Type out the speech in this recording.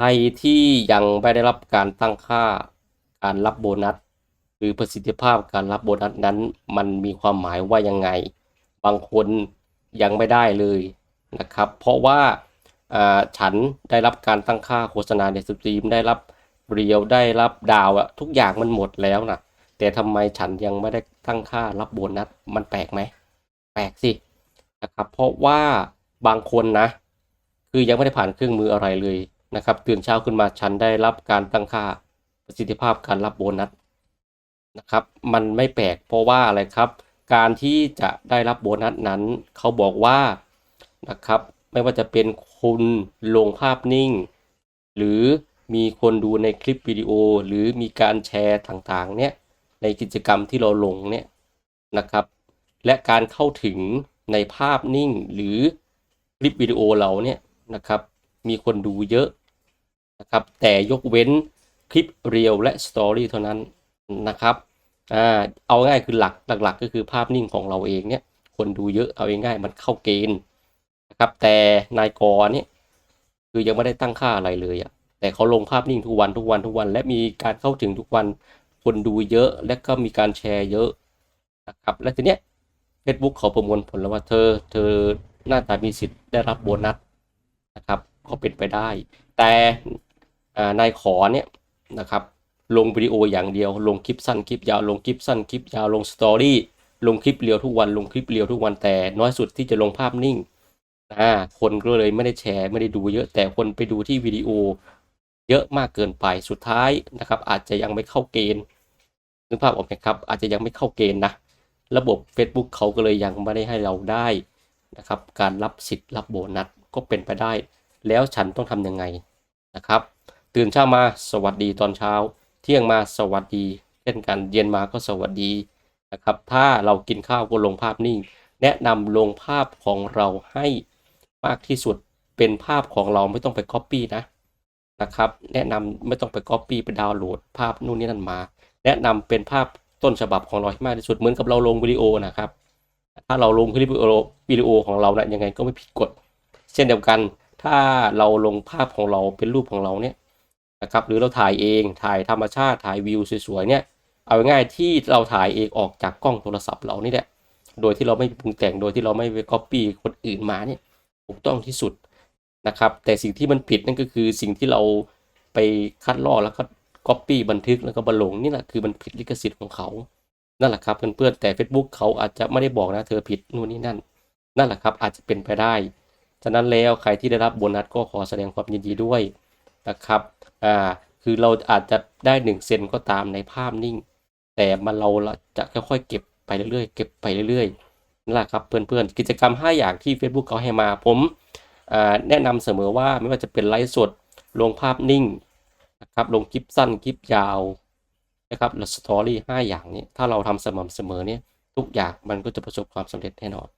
ใครที่ยังไม่ได้รับการตั้งค่าการรับโบนัสหรือประสิทธิภาพการรับโบนัสนั้น มันมีความหมายว่ายังไง บางคนยังไม่ได้เลยนะครับ เพราะว่าฉันได้รับการตั้งค่าโฆษณาในสตรีมได้รับเรียวได้รับดาวอะทุกอย่างมันหมดแล้วนะแต่ทำไมฉันยังไม่ได้ตั้งค่ารับโบนัสมันแปลกไหมแปลกสินะครับ เพราะว่าบางคนนะ คือยังไม่ได้ผ่านเครื่องมืออะไรเลย นะครับ ตื่นเช้าขึ้นมาฉันได้รับการตั้งค่าประสิทธิภาพการรับโบนัสนะครับ มันไม่แปลกเพราะว่าอะไรครับ การที่จะได้รับโบนัสนั้น เขาบอกว่านะครับ ไม่ว่าจะเป็นคุณลงภาพนิ่ง หรือมีคนดูในคลิปวิดีโอ หรือมีการแชร์ต่างๆ เนี่ยในกิจกรรมที่เราลงเนี่ยนะครับ และการเข้าถึงในภาพนิ่งหรือคลิปวิดีโอเราเนี่ยนะครับ มีคนดูเยอะ นะครับแต่ยกเว้นคลิปเรียลและสตอรี่เท่านั้นนะครับอ่าเอาง่ายคือหลักหลักๆ ก็คือภาพนิ่งของเราเองเนี่ยคนดูเยอะเอาง่ายๆมันเข้าเกณฑ์นะครับแต่นายกรเนี่ยคือยังไม่ได้ตั้งค่าอะไรเลยอะแต่เขาลงภาพนิ่งทุกวันทุกวันทุกวัน และมีการเข้าถึงทุกวันคนดูเยอะ และก็มีการแชร์เยอะนะครับและทีเนี้ย Facebook เขาประมวลผลแล้วว่าเธอ เธอน่าจะมีสิทธิ์ได้รับโบนัสนะครับก็เป็นไปได้ แต่ นายขอเนี่ยนะครับลงวิดีโออย่างเดียว ลงคลิปสั้นคลิปยาวลงคลิปสั้นคลิปยาวลงสตอรี่ลงคลิปเรียวทุกวันลงคลิปเรียวทุกวันแต่น้อยสุดที่จะลงภาพนิ่งอ่าคนก็เลยไม่ได้แชร์ไม่ได้ดูเยอะแต่คนไปดูที่วิดีโอเยอะมากเกินไปสุดท้ายนะครับ อาจจะยังไม่เข้าเกณฑ์นึกภาพออกไหมครับ อาจจะยังไม่เข้าเกณฑ์นะระบบ Facebook เขาก็เลยยังไม่ได้ให้เราได้นะครับ การรับสิทธิ์รับโบนัสก็เป็นไปได้ แล้วฉันต้องทำยังไงนะครับ ตื่นเช้ามาสวัสดีตอนเช้า เที่ยงมาสวัสดีเช่นกันเย็นมาก็สวัสดีนะครับ ถ้าเรากินข้าวก็ลงภาพนิ่ง แนะนำลงภาพของเราให้มากที่สุดเป็นภาพของเราไม่ต้องไป Copy นะนะครับแนะนำไม่ต้องไป Copy ไปดาวน์โหลด ภาพนู่นนี่นั่นมา แนะนำเป็นภาพต้นฉบับของเราให้มากที่สุดเหมือนกับเราลงวิดีโอนะครับถ้าเราลงคลิปวิดีโอวิดีโอของเรานะยังไงก็ไม่ผิดกฎ เช่นเดียวกัน ถ้าเราลงภาพของเราเป็นรูปของเราเนี่ย นะครับหรือเราถ่ายเองถ่ายธรรมชาติถ่ายวิวสวยๆเนี่ยเอาง่ายที่เราถ่ายเองออกจากกล้องโทรศัพท์เรานี่แหละโดยที่เราไม่ปรุงแต่งโดยที่เราไม่ไปก๊อปปี้คนอื่นมาเนี่ยถูกต้องที่สุดนะครับ แต่สิ่งที่มันผิดนั่นก็คือสิ่งที่เราไปคัดลอกแล้วก็ก๊อปปี้บันทึกแล้วก็บันลงนี่แหละคือมันผิดลิขสิทธิ์ของเขา นั่นแหละครับเพื่อนๆแต่ Facebook เขาอาจจะไม่ได้บอกนะเธอผิดนู่นนี่นั่น นั่นแหละครับอาจจะเป็นไปได้ ฉะนั้นแล้วใครที่ได้รับโบนัสก็ขอแสดงความยินดีด้วยนะครับ อ่าคือเราอาจจะได้หนึ่งเซนก็ตามในภาพนิ่ง แต่มันเราจะค่อยๆเก็บไปเรื่อยๆเก็บไปเรื่อยๆนั่นแหละครับเพื่อนๆกิจกรรม 5 อย่างที่ Facebook เขาให้มาผมาแนะนำเสมอว่าไม่ว่าจะเป็นไลฟ์สดลงภาพนิ่งนะครับลงคลิปสั้นคลิปยาวนะครับและสตอรี่5อย่างนี้ถ้าเราทำสม่ำเสมอเนี่ยทุกอย่างมันก็จะประสบความสำเร็จแน่นอน